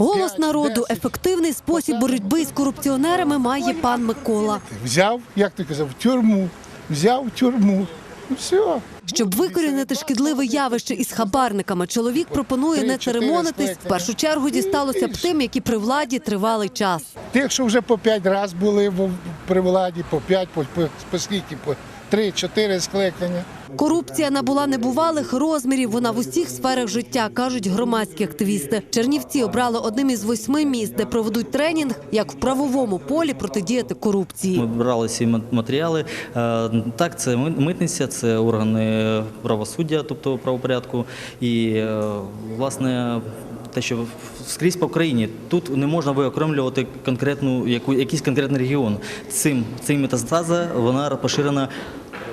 Голос народу, ефективний спосіб боротьби з корупціонерами має пан Микола. Взяв, як ти казав, в тюрму, взяв в тюрму. Все. Щоб викорінити шкідливе явище із хабарниками, чоловік пропонує не церемонитись. В першу чергу дісталося б тим, які при владі тривалий час. Тих, що вже по п'ять разів були при владі, по п'ять, по, по, по скільки, по три-чотири скликання. Корупція набула небувалих розмірів. Вона в усіх сферах життя, кажуть громадські активісти. Чернівці обрали одним із восьми міст, де проведуть тренінг, як в правовому полі протидіяти корупції. Ми брали всі матеріали. Е, Так, це митниця, це органи правосуддя, тобто правопорядку. І е, власне. Те, що скрізь по країні тут не можна виокремлювати конкретну яку якийсь конкретний регіон. Цим цим метастаза вона поширена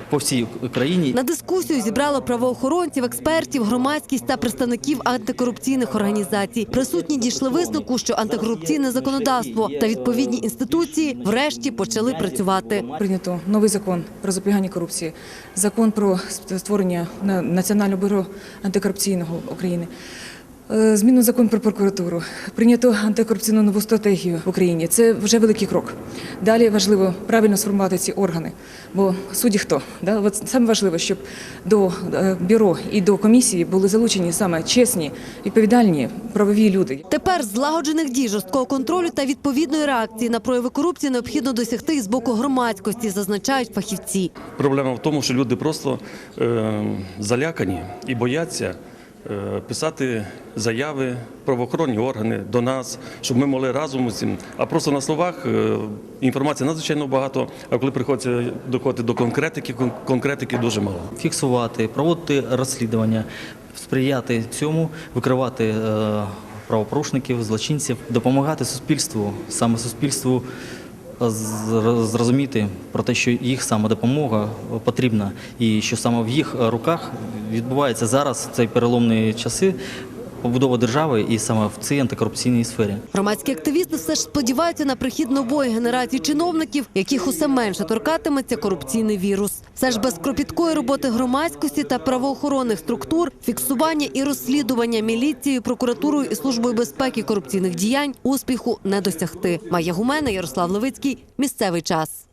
по всій країні. На дискусію зібрало правоохоронців, експертів, громадськість та представників антикорупційних організацій. Присутні дійшли висновку, що антикорупційне законодавство та відповідні інституції врешті почали працювати. Прийнято новий закон про запобігання корупції, закон про створення на- Національного бюро антикорупційного України. Е, Зміну закон про прокуратуру, прийнято антикорупційну нову стратегію в Україні. Це вже великий крок. Далі важливо правильно сформувати ці органи. Бо судді хто? Да? От саме важливо, щоб до е, бюро і до комісії були залучені саме чесні, відповідальні правові люди. Тепер злагоджених дій, жорсткого контролю та відповідної реакції на прояви корупції необхідно досягти і з боку громадськості, зазначають фахівці. Проблема в тому, що люди просто е, залякані і бояться писати заяви правоохоронні органи до нас, щоб ми могли разом цим. А просто на словах е, інформації надзвичайно багато, а коли приходиться доходити до конкретики, конкретики дуже мало. фіксувати, проводити розслідування, сприяти цьому, викривати е, правопорушників, злочинців, допомагати суспільству, саме суспільству е, зрозуміти про те, що їх саме допомога потрібна, і що саме в їх руках відбувається зараз цей переломні часи побудова держави і саме в цій антикорупційній сфері. Громадські активісти все ж сподіваються на прихід нової генерації чиновників, яких усе менше торкатиметься корупційний вірус. Все ж без кропіткої роботи громадськості та правоохоронних структур, фіксування і розслідування міліцією, прокуратурою і службою безпеки корупційних діянь успіху не досягти. Майя Гумена, Ярослав Левицький. Місцевий час.